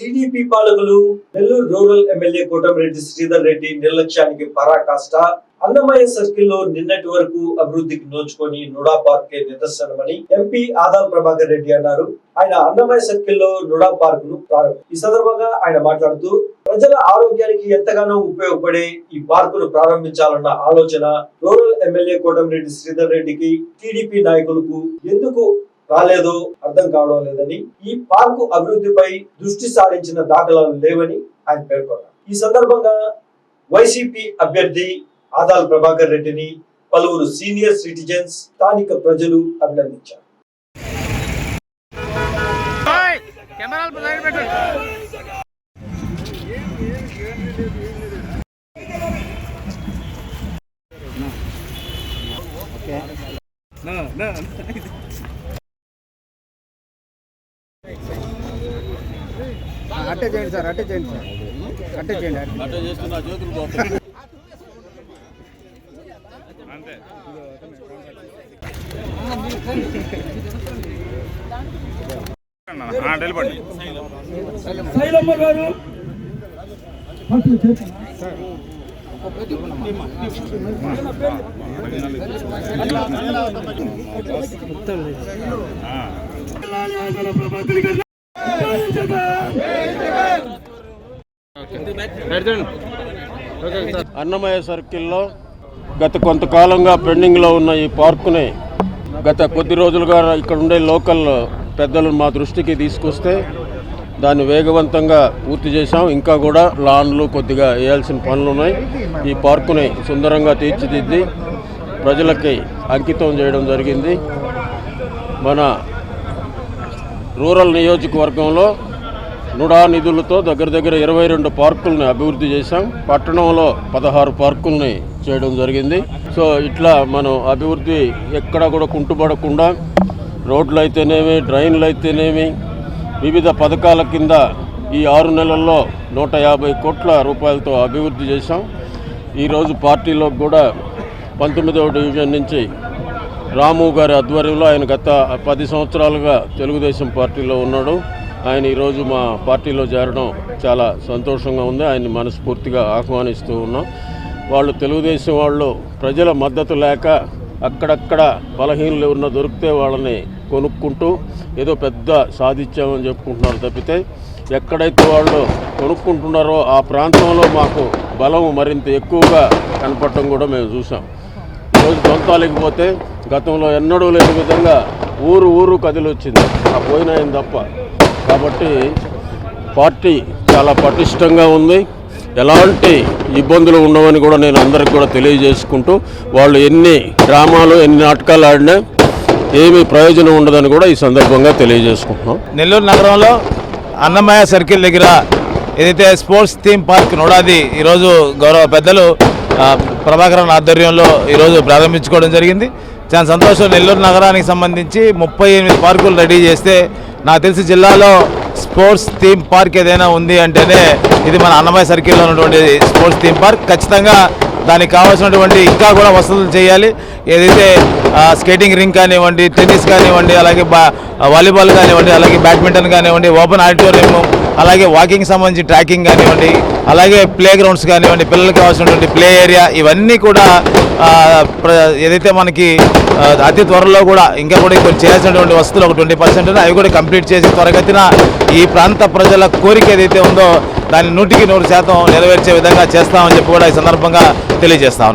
TDP పాలకులు Nellore rural MLA Kotamreddy Sridhar Reddy నిర్లక్ష్యానికి పరాకాష్ట అన్నమయ్య సర్కిల్లో నిన్నటి వరకు అభివృద్ధికి నోచుకొని నుడా పార్క్ నిదర్శనమని ఎంపీ ఆదా ప్రభాకర్ రెడ్డి అన్నారు. ఆయన అన్నమయ్య సర్కిల్లో నుడా పార్క్ను ప్రారంభం ఈ సందర్భంగా ఆయన మాట్లాడుతూ ప్రజల ఆరోగ్యానికి ఎంతగానో ఉపయోగపడే ఈ పార్కును ప్రారంభించాలన్న ఆలోచన రూరల్ ఎమ్మెల్యే కోటమిరెడ్డి శ్రీధర్ రెడ్డికి టీడీపీ నాయకులకు ఎందుకు రాలేదో అర్థం కావడం లేదని ఈ పార్కు అభివృద్ధిపై దృష్టి సారించిన దాఖలాలు లేవని ఆయన పేర్కొన్నారు. ఈ సందర్భంగా వైసీపీ అభ్యర్థి ఆదాల్ ప్రభాకర్ రెడ్డిని పలువురు సీనియర్ సిటిజన్స్ స్థానిక ప్రజలు అభినందించారు. కెమెరాలు సైడ్ అట్టే చేయండి సార్ అట్టే చేయండి సార్. అట్టే చేయండి అట్టే. అంతే ఆ, నిలబడి శైలమ్మ గారు. అన్నమయ్య సర్కిల్లో గత కొంతకాలంగా పెండింగ్లో ఉన్న ఈ పార్కుని గత కొద్ది రోజులుగా ఇక్కడ ఉండే లోకల్ పెద్దలు మా దృష్టికి తీసుకొస్తే దాన్ని వేగవంతంగా పూర్తి చేశాం. ఇంకా కూడా లాన్లు కొద్దిగా వేయాల్సిన పనులు ఉన్నాయి. ఈ పార్కుని సుందరంగా తీర్చిదిద్ది ప్రజలకి అంకితం చేయడం జరిగింది. మన రూరల్ నియోజకవర్గంలో నుడా నిధులతో దగ్గర దగ్గర ఇరవై రెండు పార్కుల్ని అభివృద్ధి చేశాం. పట్టణంలో పదహారు పార్కుల్ని చేయడం జరిగింది. సో ఇట్లా మనం అభివృద్ధి ఎక్కడ కూడా కుంటుపడకుండా రోడ్లు అయితేనేమి డ్రైన్లు అయితేనేమి వివిధ పథకాల కింద ఈ ఆరు నెలల్లో నూట యాభై కోట్ల రూపాయలతో అభివృద్ధి చేశాం. ఈరోజు పార్టీలో కూడా పంతొమ్మిదవ డివిజన్ నుంచి రాము గారి ఆధ్వర్యంలో ఆయన గత పది సంవత్సరాలుగా తెలుగుదేశం పార్టీలో ఉన్నాడు. ఆయన ఈరోజు మా పార్టీలో చేరడం చాలా సంతోషంగా ఉంది. ఆయన్ని మనస్ఫూర్తిగా ఆహ్వానిస్తూ ఉన్నాం. వాళ్ళు తెలుగుదేశం వాళ్ళు ప్రజల మద్దతు లేక అక్కడక్కడ బలహీనలు ఉన్న దొరికితే వాళ్ళని కొనుక్కుంటూ ఏదో పెద్ద సాధించామని చెప్పుకుంటున్నారు తప్పితే ఎక్కడైతే వాళ్ళు కొనుక్కుంటున్నారో ఆ ప్రాంతంలో మాకు బలం మరింత ఎక్కువగా కనపడటం కూడా మేము చూసాం ఈరోజు దొంతాలకి పోతే గతంలో ఎన్నడూ లేని విధంగా ఊరు ఊరు కదిలొచ్చింది. ఆ పోయినాయని తప్ప. కాబట్టి పార్టీ చాలా పటిష్టంగా ఉంది. ఎలాంటి ఇబ్బందులు ఉండవని కూడా నేను అందరికి కూడా తెలియజేసుకుంటూ వాళ్ళు ఎన్ని డ్రామాలు ఎన్ని నాటకాలు ఆడినా ఏమీ ప్రయోజనం ఉండదని కూడా ఈ సందర్భంగా తెలియజేసుకుంటున్నాం. నెల్లూరు నగరంలో అన్నమయ్య సర్కిల్ దగ్గర ఏదైతే స్పోర్ట్స్ థీమ్ పార్క్ నోడాది ఈరోజు గౌరవ పెద్దలు ప్రభాకరన్ ఆధ్వర్యంలో ఈరోజు ప్రారంభించుకోవడం జరిగింది. చాలా సంతోషం. నెల్లూరు నగరానికి సంబంధించి ముప్పై ఎనిమిది పార్కులు రెడీ చేస్తే నాకు తెలిసి జిల్లాలో స్పోర్ట్స్ థీమ్ పార్క్ ఏదైనా ఉంది అంటేనే ఇది మన అన్నమయ్య సర్కిల్లో ఉన్నటువంటి స్పోర్ట్స్ థీమ్ పార్క్. ఖచ్చితంగా దానికి కావాల్సినటువంటి ఇంకా కూడా వసతులు చేయాలి. ఏదైతే స్కేటింగ్ రింగ్ కానివ్వండి టెన్నిస్ కానివ్వండి అలాగే బా వాలీబాల్ కానివ్వండి అలాగే బ్యాడ్మింటన్ కానివ్వండి ఓపెన్ ఆడిటోరియం అలాగే వాకింగ్ సంబంధించి ట్రాకింగ్ కానివ్వండి అలాగే ప్లే గ్రౌండ్స్ కానివ్వండి పిల్లలకి కావాల్సినటువంటి ప్లే ఏరియా ఇవన్నీ కూడా ప్ర- ఏదైతే మనకి అతి త్వరలో కూడా ఇంకా కూడా కొన్ని చేయాల్సినటువంటి వస్తువులు ఒక ట్వంటీ పర్సెంట్ అవి కూడా కంప్లీట్ చేసి త్వరగతిన ఈ ప్రాంత ప్రజల కోరిక ఏదైతే ఉందో దాన్ని నూటికి నూరు శాతం నెరవేర్చే విధంగా చేస్తామని చెప్పి కూడా ఈ సందర్భంగా తెలియజేస్తా